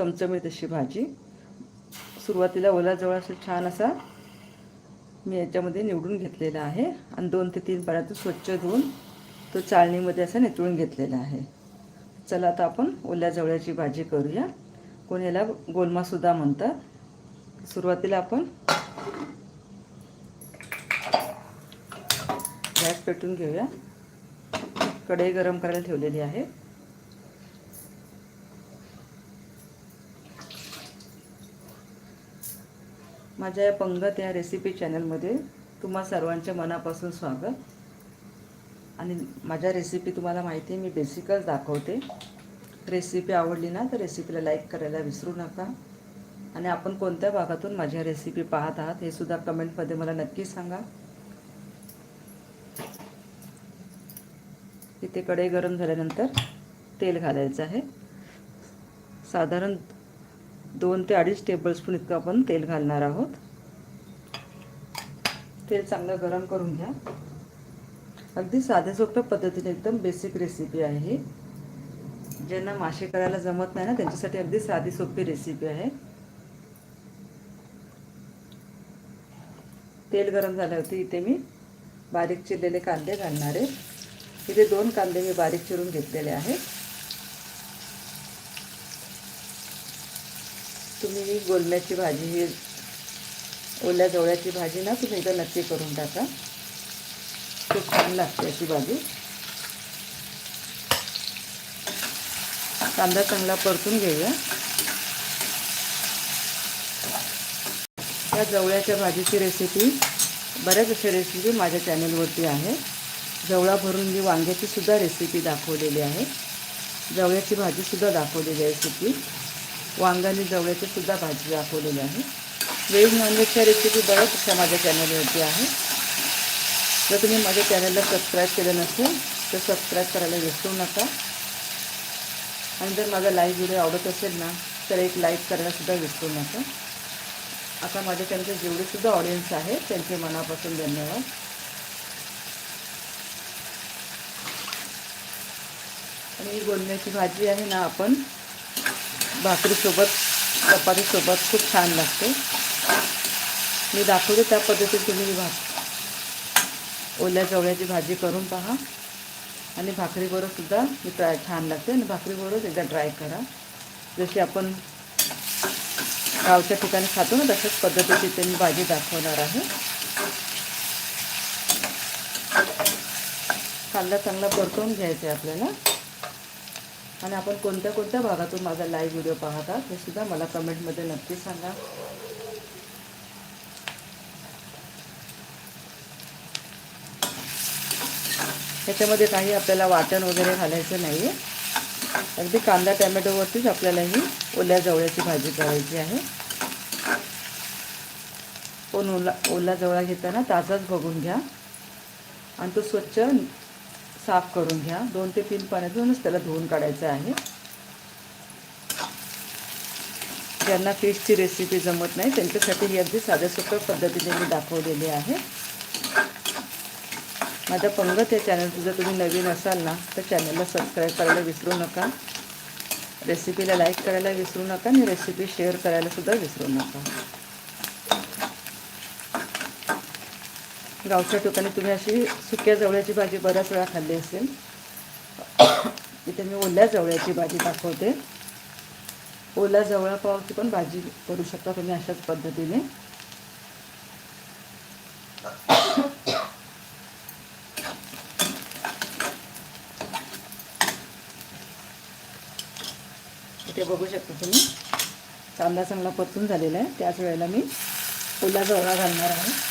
चमचमीत अशी भाजी. सुरुवातीला ओलाजवळ असं छान असा मी याच्यामध्ये निवडून घेतलेला आहे. आणि दोन ते तीन पाण्यातून स्वच्छ धुवून तो चाळणीमध्ये असा नितळून घेतलेला आहे. चला आता आपण ओल्या जवळ्याची भाजी करूया. कोण याला गोलमासुद्धा म्हणतात. सुरुवातीला आपण गॅस पेटून घेऊया. कढई गरम करायला ठेवलेली आहे. माझ्या या पंगत या रेसिपी चॅनलमध्ये तुम्हा सर्वांच्या मनापासून स्वागत. आणि माझ्या रेसिपी तुम्हाला माहिती आहे मी बेसिकच दाखवते. रेसिपी आवडली ना तर रेसिपीला लाईक करायला विसरू नका. आणि आपण कोणत्या भागातून माझ्या रेसिपी पाहत आहात हे सुद्धा कमेंटमध्ये मला नक्की सांगा. इथे कढई गरम झाल्यानंतर तेल घालायचं आहे. साधारण दोन ते अडीच टेबलस्पून इतकं आपण तेल घालणार आहोत. तेल चांगलं गरम करून घ्या. अगदी साध्या सोप्या पद्धतीने एकदम बेसिक रेसिपी आहे. ही ज्यांना मासे करायला जमत नाही ना त्यांच्यासाठी अगदी साधी सोपी रेसिपी आहे. तेल गरम झाल्यावरती इथे मी बारीक चिरलेले कांदे घालणार आहे. इथे दोन कांदे मी बारीक चिरून घेतलेले आहेत. तुम्ही ही गोलम्याची भाजी ही ओल्या जवळ्याची भाजी ना तुम्ही एकदा नक्की करून टाका. खूप छान लागते अशी भाजी. कांदा चांगला परतून घेऊया. या जवळ्याच्या भाजीची रेसिपी बऱ्याच अशा रेसिपी माझ्या चॅनलवरती आहे. जवळा भरून मी वांग्याचीसुद्धा रेसिपी दाखवलेली आहे. जवळ्याची भाजीसुद्धा दाखवलेली आहे रेसिपी वांगाने जवळ्याची सुद्धा भाजी दाखवलेली आहे. व्हेज नॉनव्हेजच्या रेसिपी बऱ्याच अशा माझ्या चॅनलवरती आहे. जर तुम्ही माझ्या चॅनलला सबस्क्राईब केलं नसेल तर सबस्क्राईब करायला विसरू नका. आणि जर माझा लाईव्ह व्हिडिओ आवडत असेल ना तर एक लाईक करायलासुद्धा विसरू नका. आता माझ्या चॅनलचे जेवढेसुद्धा ऑडियन्स आहे त्यांचे मनापासून धन्यवाद. आणि ही भाजी आहे ना आपण भाकरीसोबत चपातीसोबत खूप छान लागते. मी दाखवते त्या पद्धतीने तुम्ही भा ओल्या चवळ्याची भाजी करून पहा. आणि भाकरीबरोबरसुद्धा मी ट्राय छान लागते. आणि भाकरीबरोबर एकदा ट्राय करा. जशी आपण गावच्या ठिकाणी खातो ना तशाच पद्धतीची ते मी भाजी दाखवणार आहे. कांदा चांगला परतवून घ्यायचा आहे आपल्याला. आणि आपण कोणत्या कोणत्या भागातून माझा लाईव्ह व्हिडिओ पाहता हे सुद्धा मला कमेंटमध्ये नक्की सांगा. ह्याच्यामध्ये काही आपल्याला वाटण वगैरे घालायचं नाही आहे अगदी कांदा टॅमॅटोवरतीच आपल्याला ही ओल्या जवळ्याची भाजी करायची आहे. पण ओला ओला जवळा घेताना ताजाच बघून घ्या. आणि तो स्वच्छ साफ करून घ्या. दोन ते तीन पाण्यातूनच त्याला धुवून काढायचं आहे. ज्यांना फिशची रेसिपी जमत नाही त्यांच्यासाठी ही अगदी साध्या सोप्या पद्धतीने मी दाखवलेली आहे. माझ्या पंगत या चॅनलचं जर तुम्ही नवीन असाल ना तर चॅनलला सबस्क्राईब करायला विसरू नका. रेसिपीला लाईक करायला विसरू नका आणि रेसिपी शेअर करायलासुद्धा विसरू नका. गावच्या ठिकाणी तुम्ही अशी सुक्या जवळ्याची भाजी बऱ्याच वेळा खाल्ली असेल. इथे मी ओल्या जवळ्याची भाजी दाखवते. ओल्या जवळापावची पण भाजी करू शकता तुम्ही अशाच पद्धतीने. इथे बघू शकता तुम्ही. कांदा चांगला परतून झालेला आहे. त्याच वेळेला मी ओला जवळा घालणार आहे.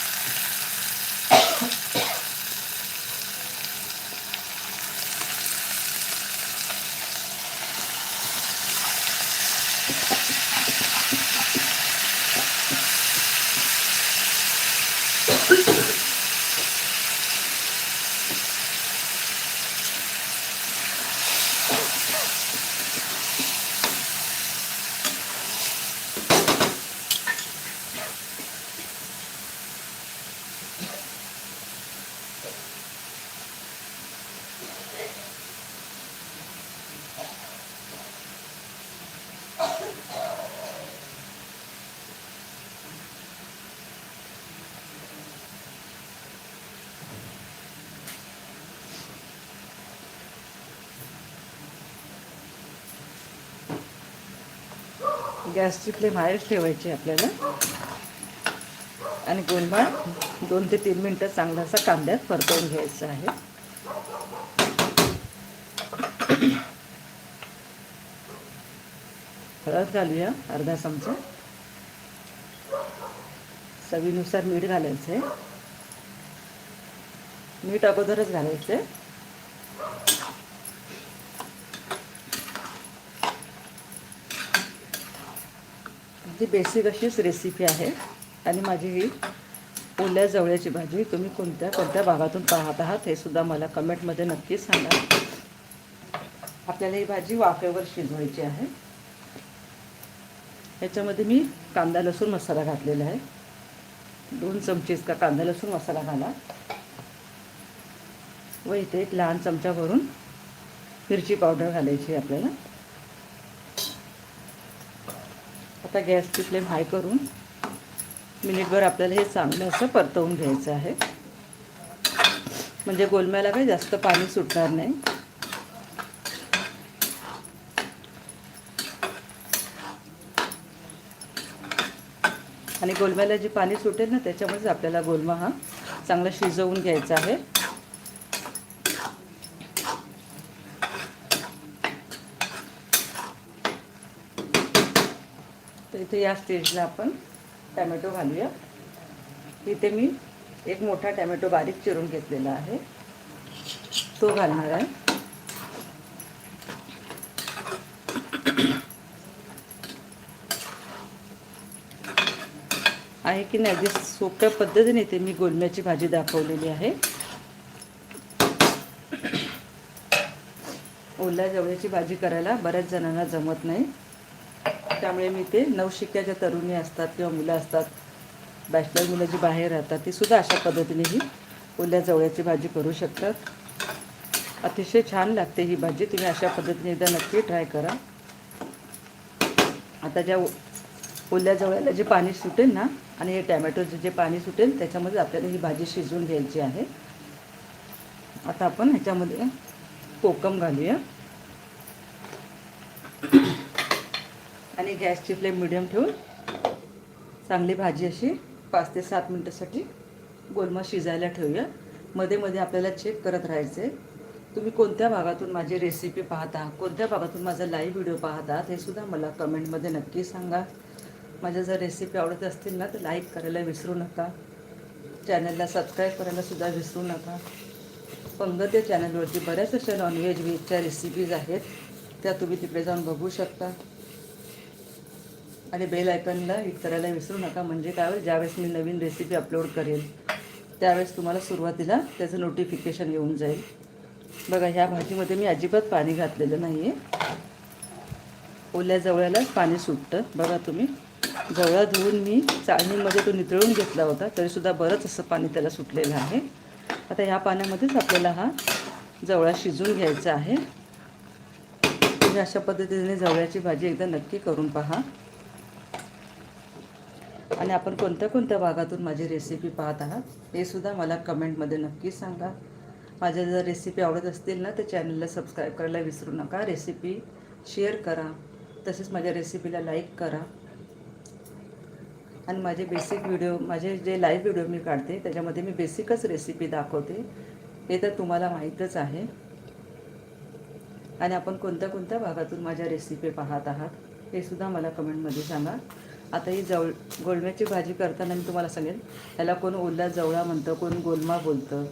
गॅसची फ्लेम हायच ठेवायची आपल्याला. आणि गोलमाळ दोन ते तीन मिनटं चांगला असा कांद्यात परतवून घ्यायचा आहे. हळद घालूया अर्धा चमचा. चवीनुसार मीठ घालायचं आहे मीठ अगोदरच घालायचं आहे अगदी बेसिक अशीच रेसिपी आहे. आणि माझी ही ओल्या जवळ्याची भाजी तुम्ही कोणत्या कोणत्या भागातून पाहत आहात हे सुद्धा मला कमेंटमध्ये नक्की सांगा. आपल्याला ही भाजी वाफेवर शिजवायची आहे. ह्याच्यामध्ये मी कांदा लसूण मसाला घातलेला आहे. दोन चमचे इतका कांदा लसूण मसाला घाला. व इथे एक लहान चमचा भरून मिरची पावडर घालायची आहे आपल्याला. आता गॅसची फ्लेम हाय करून मिनिटभर आपल्याला हे चांगलं असं परतवून घ्यायचं आहे. म्हणजे गोलम्याला काही जास्त पाणी सुटणार नाही. आणि गोलम्याला जे पाणी सुटेल ना त्याच्यामुळेच आपल्याला गोलमा हा चांगला शिजवून घ्यायचा आहे. इथे या स्टेजला आपण टॅमॅटो घालूया. इथे मी एक मोठा टॅमॅटो बारीक चिरून घेतलेला आहे. तो घालणार आहे. आहे की नाही? अगदी सोप्या पद्धतीने इथे मी गोलम्याची भाजी दाखवलेली आहे. ओल्या जवळ्याची भाजी करायला बऱ्याच जणांना जमत नाही. त्यामुळे मी ते नवशिक्याच्या तरुणी असतात किंवा मुलं असतात बॅचलर मुलं जी बाहेर राहतात ती सुद्धा अशा पद्धतीने ही ओल्या जवळ्याची भाजी करू शकतात. अतिशय छान लागते ही भाजी तुम्ही अशा पद्धतीने एकदा नक्की ट्राय करा. आता ज्या ओल्या जवळ्याला जे पाणी सुटेल ना आणि हे टॅमॅटोचं जे पाणी सुटेल त्याच्यामध्ये आपल्याला ही भाजी शिजवून घ्यायची आहे. आता आपण ह्याच्यामध्ये कोकम घालूया. आणि गॅसची फ्लेम मिडियम ठेवून चांगली भाजी अशी पाच ते सात मिनटासाठी गोलमा शिजायला ठेवूया. मध्ये मध्ये आपल्याला चेक करत राहायचं आहे तुम्ही कोणत्या भागातून माझी रेसिपी पाहता कोणत्या भागातून माझा लाईव्ह व्हिडिओ पाहता हे सुद्धा मला कमेंटमध्ये नक्की सांगा. माझ्या जर रेसिपी आवडत असतील ना तर लाईक करायला विसरू नका. चॅनलला सबस्क्राईब करायला सुद्धा विसरू नका. पंगत या चॅनलवरती बऱ्याच अशा नॉनव्हेज व्हेजच्या रेसिपीज आहेत. त्या तुम्ही तिकडे जाऊन बघू शकता. आणि बेल आयकनला हिट करायला विसरू नका. म्हणजे काय होईल? ज्यावेळेस मी नवीन रेसिपी अपलोड करेल त्यावेळेस तुम्हाला सुरुवातीला त्याचं नोटिफिकेशन येऊन जाईल. बघा ह्या भाजीमध्ये मी अजिबात पाणी घातलेलं नाही आहे ओल्या जवळ्यालाच पाणी सुटतं. बघा तुम्ही जवळा धुवून मी चाळणीमध्ये तो नितळून घेतला होता तरीसुद्धा बरंच असं पाणी त्याला सुटलेलं आहे. आता ह्या पाण्यामध्येच आपल्याला हा जवळा शिजून घ्यायचा आहे. तुम्ही अशा पद्धतीने जवळ्याची भाजी एकदा नक्की करून पहा. आणि आपण कोणत्या कोणत्या भागातून माझी रेसिपी पाहत आहात हे सुद्धा मला कमेंटमध्ये नक्की सांगा. माझ्या जर रेसिपी आवडत असतील ना तर चॅनलला सबस्क्राईब करायला विसरू नका. रेसिपी शेअर करा. तसेच माझ्या रेसिपीला लाईक करा. आणि माझे बेसिक व्हिडिओ माझे जे लाईव्ह व्हिडिओ मी काढते त्याच्यामध्ये मी बेसिकच रेसिपी दाखवते. हे तर तुम्हाला माहीतच आहे. आणि आपण कोणत्या कोणत्या भागातून माझ्या रेसिपी पाहत आहात हे सुद्धा मला कमेंटमध्ये सांगा. आता ही जवळ गोलम्याची भाजी करताना मी तुम्हाला सांगेन. ह्याला कोण ओला जवळा म्हणतं कोण गोलमा बोलतं.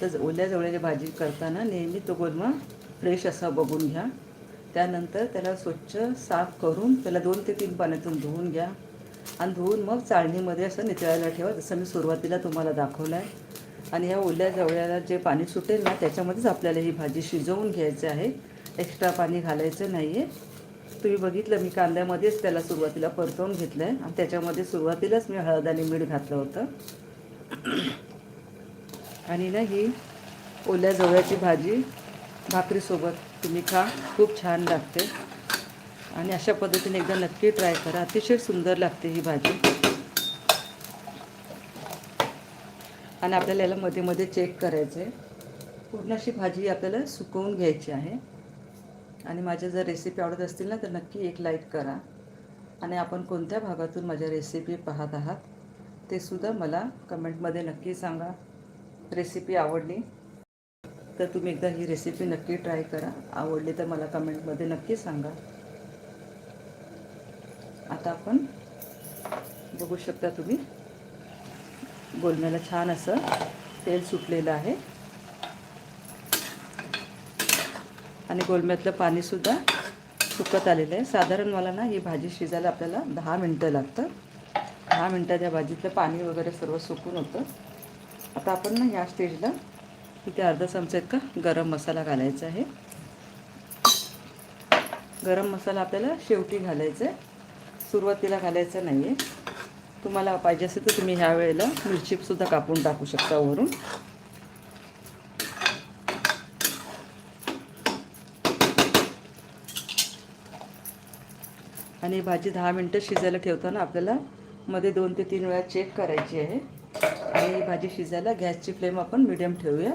तर ओल्या जवळ्याची भाजी करताना नेहमी तो गोलमा फ्रेश असा बघून घ्या. त्यानंतर त्याला स्वच्छ साफ करून त्याला दोन ते तीन पाण्यातून धुवून घ्या. आणि धुवून मग चाळणीमध्ये असं नितळायला ठेवा जसं मी सुरुवातीला तुम्हाला दाखवलं आहे आणि ह्या ओल्या जवळ्याला जे पाणी सुटेल ना त्याच्यामध्येच आपल्याला ही भाजी शिजवून घ्यायची आहे. एक्स्ट्रा पाणी घालायचं नाही आहे तुम्ही बघितलं मी कांद्यामध्येच त्याला सुरुवातीला परतवून घेतलं आहे आणि त्याच्यामध्ये सुरुवातीलाच मी हळद आणि मीठ घातलं होतं. आणि ना ही ओल्या जवळ्याची भाजी भाकरीसोबत तुम्ही खा. खूप छान लागते. आणि अशा पद्धतीने एकदा नक्की ट्राय करा. अतिशय सुंदर लागते ही भाजी. आणि आपल्याला याला मध्ये मध्ये चेक करायचं आहे पूर्ण अशी भाजी आपल्याला सुकवून घ्यायची आहे. आणि माझ्या जर रेसिपी आवडत असतील ना तर नक्की एक लाईक करा. आणि आपण कोणत्या भागातून माझ्या रेसिपी पाहत आहात ते सुद्धा मला कमेंटमध्ये नक्की सांगा. रेसिपी आवडली तर तुम्ही एकदा ही रेसिपी नक्की ट्राय करा. आवडली तर मला कमेंटमध्ये नक्की सांगा. आता आपण बघू शकता तुम्ही बोलण्याला छान असं तेल सुटलेलं आहे. आणि गोलम्यातलं पाणीसुद्धा सुकत आलेलं आहे. साधारण मला ना ही भाजी शिजायला आपल्याला दहा मिनटं लागतं. दहा मिनटात या भाजीतलं पाणी वगैरे सर्व सुकून होतं. आता आपण ना या स्टेजला इथे अर्धा चमचा इतका गरम मसाला घालायचा आहे. गरम मसाला आपल्याला शेवटी घालायचा आहे सुरुवातीला घालायचा नाही आहे तुम्हाला पाहिजे असेल तर तुम्ही ह्या वेळेला मिरचीसुद्धा कापून टाकू शकता वरून. आणि भाजी दहा मिनटं शिजायला ठेवताना आपल्याला मध्ये दोन ते तीन वेळा चेक करायची आहे. आणि भाजी शिजायला गॅसची फ्लेम आपण मिडियम ठेवूया.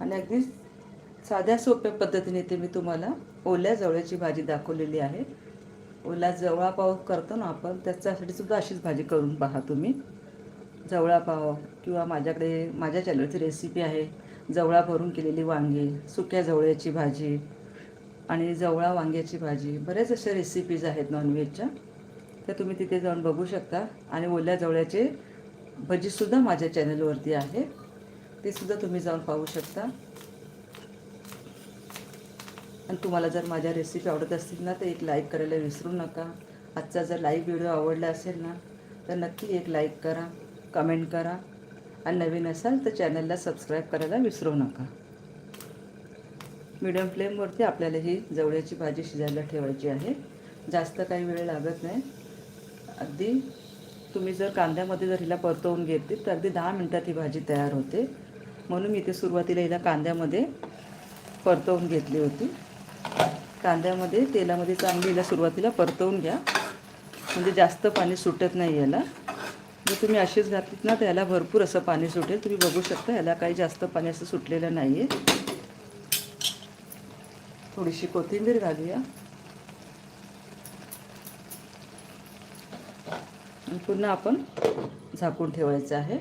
आणि अगदी साध्या सोप्या पद्धतीने ते मी तुम्हाला ओल्या जवळ्याची भाजी दाखवलेली आहे. ओला जवळापाव करतो ना आपण त्याच्यासाठी सुद्धा अशीच भाजी करून पहा तुम्ही. जवळापाव किंवा माझ्याकडे माझ्या चॅनलची रेसिपी आहे. जवळा भरून केलेली वांगी सुक्या जवळ्याची भाजी आणि जवळा वांग्याची भाजी. बऱ्याच अशा रेसिपीज आहेत नॉनव्हेजच्या तर तुम्ही तिथे जाऊन बघू शकता. आणि ओल्या जवळ्याचे भजीसुद्धा माझ्या चॅनलवरती आहे. ते सुद्धा तुम्ही जाऊन पाहू शकता. आणि तुम्हाला जर माझ्या रेसिपी आवडत असतील ना तर एक लाईक करायला विसरू नका. आजचा जर लाईव्ह व्हिडिओ आवडला असेल ना तर नक्की एक लाईक करा कमेंट करा. आणि नवीन असाल तर चॅनलला सबस्क्राईब करायला विसरू नका. मीडियम फ्लेमवरती आपल्याला ही जवळ्याची भाजी शिजायला ठेवायची आहे. जास्त काही वेळ लागत नाही. अगदी तुम्ही जर कांद्यामध्ये जर हिला परतवून घेतली तर अगदी दहा मिनटात ही भाजी तयार होते. म्हणून मी ते सुरुवातीला हिला कांद्यामध्ये परतवून घेतली होती. कांद्यामध्ये तेलामध्ये चांगली हिला सुरुवातीला परतवून घ्या. म्हणजे जास्त पाणी सुटत नाही याला. जर तुम्ही अशीच घातलीत ना तर याला भरपूर असं पाणी सुटेल. तुम्ही बघू शकता याला काही जास्त पाणी असं सुटलेलं नाही आहे थोडीशी कोथिंबीर घालूया. पुन्हा आपण झाकून ठेवायचं आहे.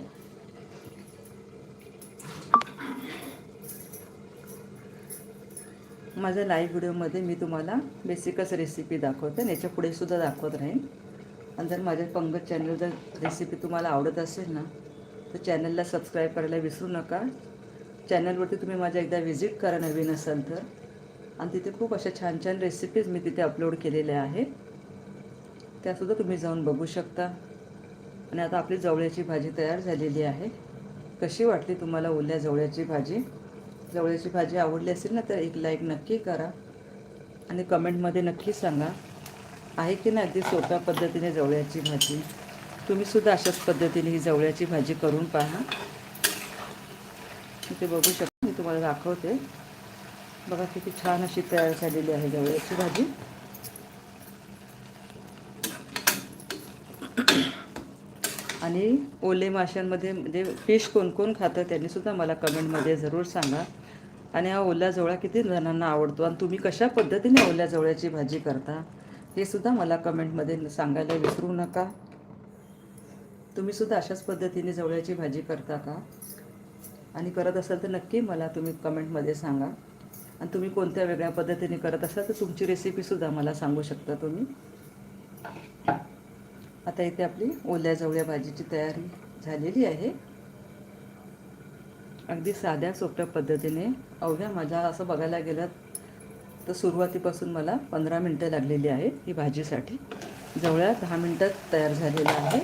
माझ्या लाईव्ह व्हिडिओमध्ये मी तुम्हाला बेसिकच रेसिपी दाखवते. आणि याच्यापुढे सुद्धा दाखवत राहीन. आणि जर माझ्या पंगत चॅनल जर रेसिपी तुम्हाला आवडत असेल ना तर चॅनलला सबस्क्राईब करायला विसरू नका. चॅनलवरती तुम्ही माझ्या एकदा व्हिजिट करा नवीन असाल तर. आणि तिथे खूप अशा छान छान रेसिपीज मी तिथे अपलोड केलेल्या आहेत. त्यासुद्धा तुम्ही जाऊन बघू शकता. आणि आता आपली जवळ्याची भाजी तयार झालेली आहे. कशी वाटली तुम्हाला ओल्या जवळ्याची भाजी? जवळ्याची भाजी आवडली असेल ना तर एक लाईक नक्की करा. आणि कमेंटमध्ये नक्की सांगा आहे की नाही अगदी सोप्या पद्धतीने जवळ्याची भाजी? तुम्हीसुद्धा अशाच पद्धतीने ही जवळ्याची भाजी करून पहा. ते बघू शकता मी तुम्हाला दाखवते. बघा किती छान अशी तयार झालेली आहे जवळची भाजी. आणि ओले माशांमध्ये म्हणजे फिश कोण कोण खातं त्यांनी सुद्धा मला कमेंटमध्ये जरूर सांगा. आणि हा ओल्या जवळा किती जणांना आवडतो आणि तुम्ही कशा पद्धतीने ओल्या जवळ्याची भाजी करता हे सुद्धा मला कमेंटमध्ये सांगायला विसरू नका. तुम्ही सुद्धा अशाच पद्धतीने जवळ्याची भाजी करता का? आणि करत असाल तर नक्की मला तुम्ही कमेंटमध्ये सांगा. आणि तुम्ही कोणत्या वेगळ्या पद्धतीने करत असाल तर तुमची रेसिपीसुद्धा मला सांगू शकता तुम्ही. आता इथे आपली ओल्या जवळ्या भाजीची तयारी झालेली आहे. अगदी साध्या सोप्या पद्धतीने. अवघ्या माझ्या असं बघायला गेलं तर सुरुवातीपासून मला पंधरा मिनटं लागलेली आहे ही भाजीसाठी. जवळ्या दहा मिनटात तयार झालेलं आहे.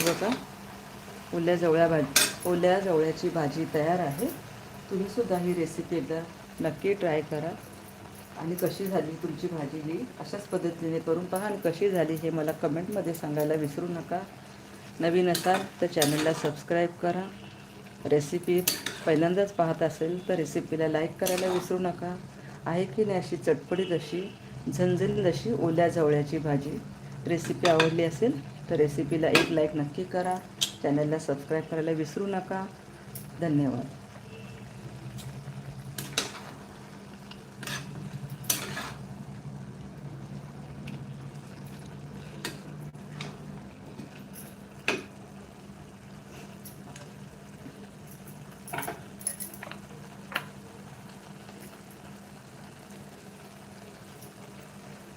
बघा ओल्या जवळ्या भाजी ओल्या जवळ्याची भाजी तयार आहे. तुम्हीसुद्धा ही रेसिपी एकदा नक्की ट्राय करा. आणि कशी झाली तुमची भाजी ही? अशाच पद्धतीने करून पहा आणि कशी झाली हे मला कमेंटमध्ये सांगायला विसरू नका. नवीन असाल तर चॅनलला सबस्क्राईब करा. रेसिपी पहिल्यांदाच पाहत असेल तर रेसिपीला लाईक करायला विसरू नका. आहे की नाही अशी चटपटीत अशी झणझणीत अशी ओल्या जवळ्याची भाजी? रेसिपी आवडली असेल तर रेसिपीला एक लाईक नक्की करा. चॅनलला सबस्क्राईब करायला विसरू नका. धन्यवाद.